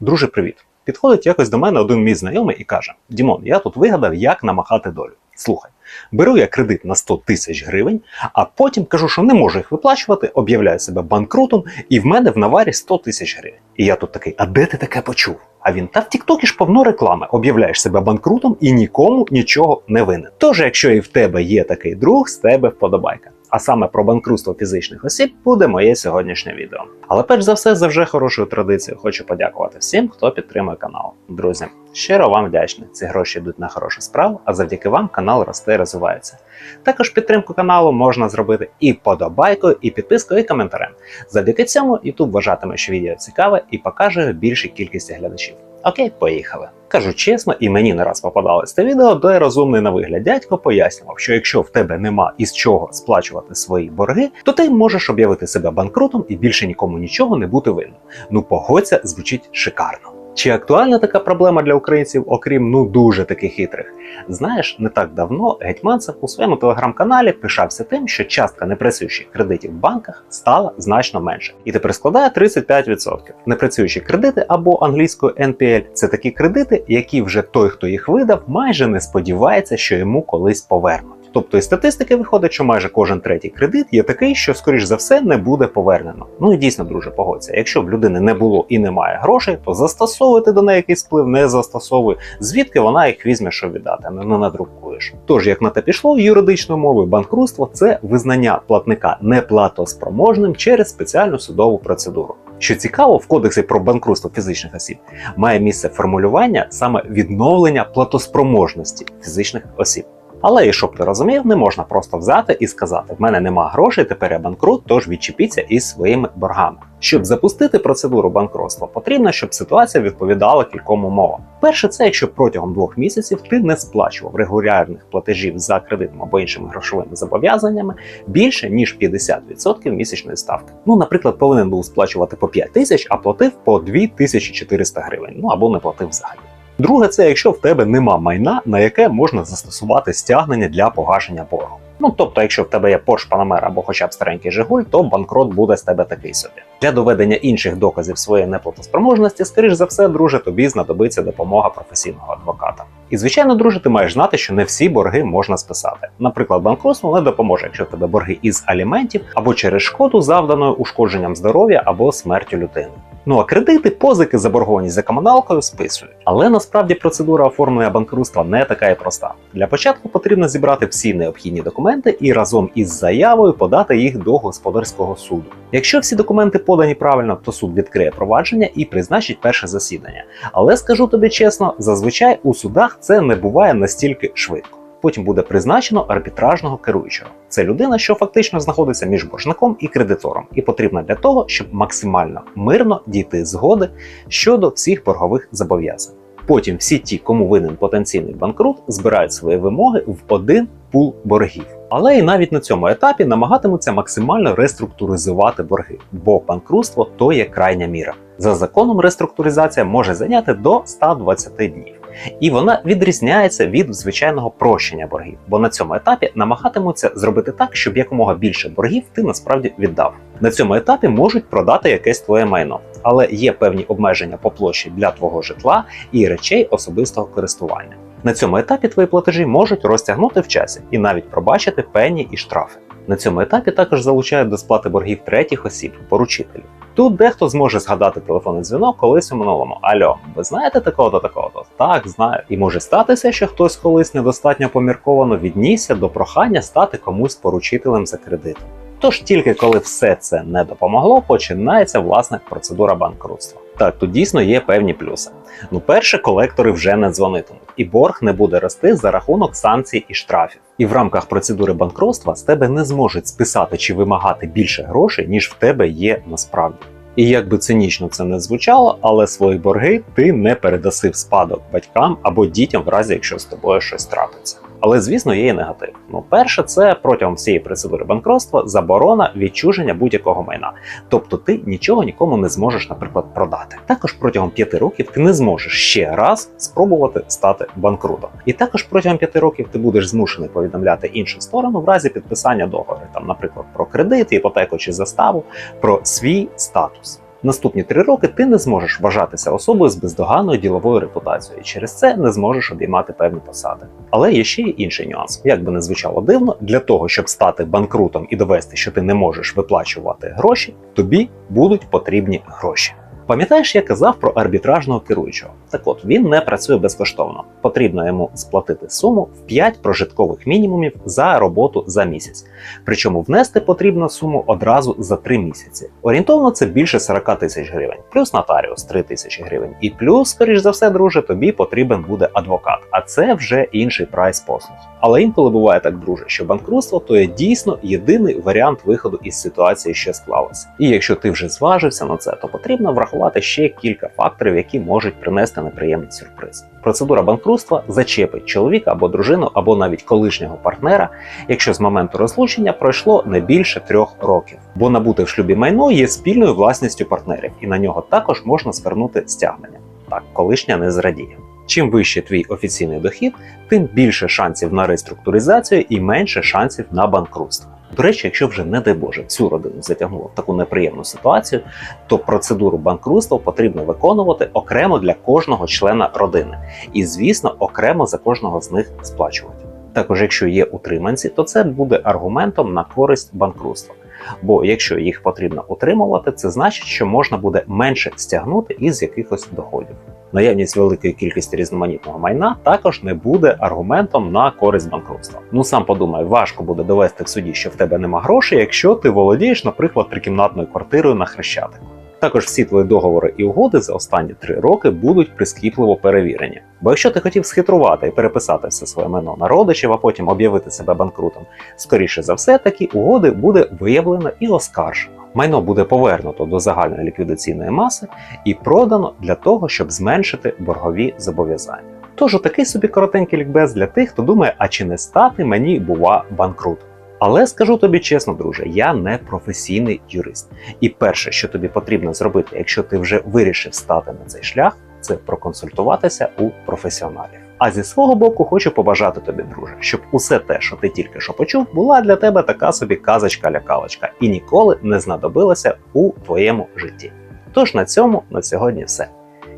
Друже, привіт. Підходить якось до мене один мій знайомий і каже: Дімон, я тут вигадав, як намахати долю. Слухай, беру я кредит на 100 тисяч гривень, а потім кажу, що не можу їх виплачувати, об'являю себе банкрутом, і в мене в наварі 100 тисяч гривень. І я тут такий, а де ти таке почув? А він та в Тіктокі ж повно реклами. Об'являєш себе банкрутом і нікому нічого не винен. Тож, якщо і в тебе є такий друг, з тебе вподобайка. А саме про банкрутство фізичних осіб буде моє сьогоднішнє відео. Але перш за все, за вже хорошою традицією, хочу подякувати всім, хто підтримує канал. Друзі, щиро вам вдячний. Ці гроші йдуть на хорошу справу, а завдяки вам канал росте і розвивається. Також підтримку каналу можна зробити і подобайкою, і підпискою, і коментарем. Завдяки цьому YouTube вважатиме, що відео цікаве і покаже більшій кількості глядачів. Окей, поїхали. Кажу чесно, і мені не раз попадалось це відео, де розумний на вигляд дядько пояснював, що якщо в тебе нема із чого сплачувати свої борги, то ти можеш об'явити себе банкрутом і більше нікому нічого не бути винним. Ну погодься, звучить шикарно. Чи актуальна така проблема для українців, окрім ну дуже таких хитрих? Знаєш, не так давно Гетьманцев у своєму телеграм-каналі пишався тим, що частка непрацюючих кредитів в банках стала значно менше, і тепер складає 35%. Непрацюючі кредити або англійською NPL – це такі кредити, які вже той, хто їх видав, майже не сподівається, що йому колись повернуть. Тобто із статистики виходить, що майже кожен третій кредит є такий, що, скоріш за все, не буде повернено. Ну і дійсно, друже, погодься. Якщо в людини не було і немає грошей, то застосовувати до неї якийсь вплив не застосовуй. Звідки вона їх візьме, щоб віддати, не надрукуєш. Тож, як на те пішло, юридичною мовою банкрутство це визнання платника неплатоспроможним через спеціальну судову процедуру. Що цікаво, в кодексі про банкрутство фізичних осіб має місце формулювання саме відновлення платоспроможності фізичних осіб. Але і щоб ти розумів, не можна просто взяти і сказати: в мене нема грошей, тепер я банкрут, тож відчепіться із своїми боргами. Щоб запустити процедуру банкротства, потрібно, щоб ситуація відповідала кільком умовам. Перше, це якщо протягом двох місяців ти не сплачував регулярних платежів за кредитом або іншими грошовими зобов'язаннями більше ніж 50% місячної ставки. Ну, наприклад, повинен був сплачувати по 5 тисяч, а платив по 2400 гривень. Ну або не платив взагалі. Друге, це якщо в тебе нема майна, на яке можна застосувати стягнення для погашення боргу. Ну тобто, якщо в тебе є Porsche Panamera або хоча б старенький Жигуль, то банкрот буде з тебе такий собі. Для доведення інших доказів своєї неплатоспроможності, скоріш за все, друже, тобі знадобиться допомога професійного адвоката. І звичайно, друже, ти маєш знати, що не всі борги можна списати. Наприклад, банкротство не допоможе, якщо в тебе борги із аліментів або через шкоду, завданою ушкодженням здоров'я або смертю людини. Ну а кредити, позики, заборгованість за комуналкою списують. Але насправді процедура оформлення банкрутства не така і проста. Для початку потрібно зібрати всі необхідні документи і разом із заявою подати їх до господарського суду. Якщо всі документи подані правильно, то суд відкриє провадження і призначить перше засідання. Але скажу тобі чесно, зазвичай у судах це не буває настільки швидко. Потім буде призначено арбітражного керуючого. Це людина, що фактично знаходиться між боржником і кредитором, і потрібна для того, щоб максимально мирно дійти згоди щодо всіх боргових зобов'язань. Потім всі ті, кому винен потенційний банкрут, збирають свої вимоги в один пул боргів. Але і навіть на цьому етапі намагатимуться максимально реструктуризувати борги, бо банкрутство то є крайня міра. За законом реструктуризація може зайняти до 120 днів. І вона відрізняється від звичайного прощення боргів, бо на цьому етапі намагатимуться зробити так, щоб якомога більше боргів ти насправді віддав. На цьому етапі можуть продати якесь твоє майно, але є певні обмеження по площі для твого житла і речей особистого користування. На цьому етапі твої платежі можуть розтягнути в часі і навіть пробачити пені і штрафи. На цьому етапі також залучають до сплати боргів третіх осіб, поручителів. Тут дехто зможе згадати телефонний дзвінок колись у минулому. Альо, ви знаєте такого-то такого-то? Так, знаю. І може статися, що хтось колись недостатньо помірковано віднісся до прохання стати комусь поручителем за кредитом. Тож тільки коли все це не допомогло, починається власне процедура банкрутства. Так, тут дійсно є певні плюси. Ну, перше, колектори вже не дзвонитимуть, і борг не буде рости за рахунок санкцій і штрафів. І в рамках процедури банкротства з тебе не зможуть списати чи вимагати більше грошей, ніж в тебе є насправді. І як би цинічно це не звучало, але свої борги ти не передаси в спадок батькам або дітям, в разі якщо з тобою щось трапиться. Але звісно є і негатив. Ну, перше, це протягом всієї процедури банкротства заборона відчуження будь-якого майна. Тобто ти нічого нікому не зможеш, наприклад, продати. Також протягом п'яти років ти не зможеш ще раз спробувати стати банкрутом. І також протягом п'яти років ти будеш змушений повідомляти іншу сторону в разі підписання договору, там, наприклад, про кредит, іпотеку чи заставу, про свій статус. Наступні три роки ти не зможеш вважатися особою з бездоганною діловою репутацією, і через це не зможеш обіймати певні посади. Але є ще й інший нюанс. Як би не звучало дивно, для того, щоб стати банкрутом і довести, що ти не можеш виплачувати гроші, тобі будуть потрібні гроші. Пам'ятаєш, я казав про арбітражного керуючого? Так от він не працює безкоштовно. Потрібно йому сплатити суму в 5 прожиткових мінімумів за роботу за місяць. Причому внести потрібно суму одразу за 3 місяці. Орієнтовно це більше 40 тисяч гривень, плюс нотаріус 3 тисячі гривень. І плюс, скоріш за все, друже, тобі потрібен буде адвокат, а це вже інший прайс послуг. Але інколи буває так, друже, що банкрутство то є дійсно єдиний варіант виходу із ситуації, що склалася. І якщо ти вже зважився на це, то потрібно врахувати ще кілька факторів, які можуть принести неприємний сюрприз. Процедура банкрутства зачепить чоловіка або дружину, або навіть колишнього партнера, якщо з моменту розлучення пройшло не більше трьох років, бо набуте в шлюбі майно є спільною власністю партнерів, і на нього також можна звернути стягнення. Так, колишня не зрадіє. Чим вище твій офіційний дохід, тим більше шансів на реструктуризацію і менше шансів на банкрутство. До речі, якщо вже не дай Боже цю родину затягнуло в таку неприємну ситуацію, то процедуру банкрутства потрібно виконувати окремо для кожного члена родини, і звісно, окремо за кожного з них сплачувати. Також, якщо є утриманці, то це буде аргументом на користь банкрутства. Бо якщо їх потрібно утримувати, це значить, що можна буде менше стягнути із якихось доходів. Наявність великої кількості різноманітного майна також не буде аргументом на користь банкрутства. Ну сам подумай, важко буде довести в суді, що в тебе нема грошей, якщо ти володієш, наприклад, трикімнатною квартирою на хрещатику. Також всі твої договори і угоди за останні три роки будуть прискіпливо перевірені. Бо якщо ти хотів схитрувати і переписати все своє майно на родичів, а потім об'явити себе банкрутом, скоріше за все, такі угоди буде виявлено і оскаржено. Майно буде повернуто до загальної ліквідаційної маси і продано для того, щоб зменшити боргові зобов'язання. Тож такий собі коротенький лікбез для тих, хто думає, а чи не стати мені бува банкрутом. Але скажу тобі чесно, друже, я не професійний юрист. І перше, що тобі потрібно зробити, якщо ти вже вирішив стати на цей шлях, це проконсультуватися у професіоналів. А зі свого боку хочу побажати тобі, друже, щоб усе те, що ти тільки що почув, була для тебе така собі казочка-лякалочка і ніколи не знадобилася у твоєму житті. Тож на цьому на сьогодні все.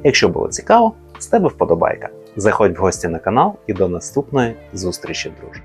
Якщо було цікаво, з тебе вподобайка. Заходь в гості на канал і до наступної зустрічі, друже.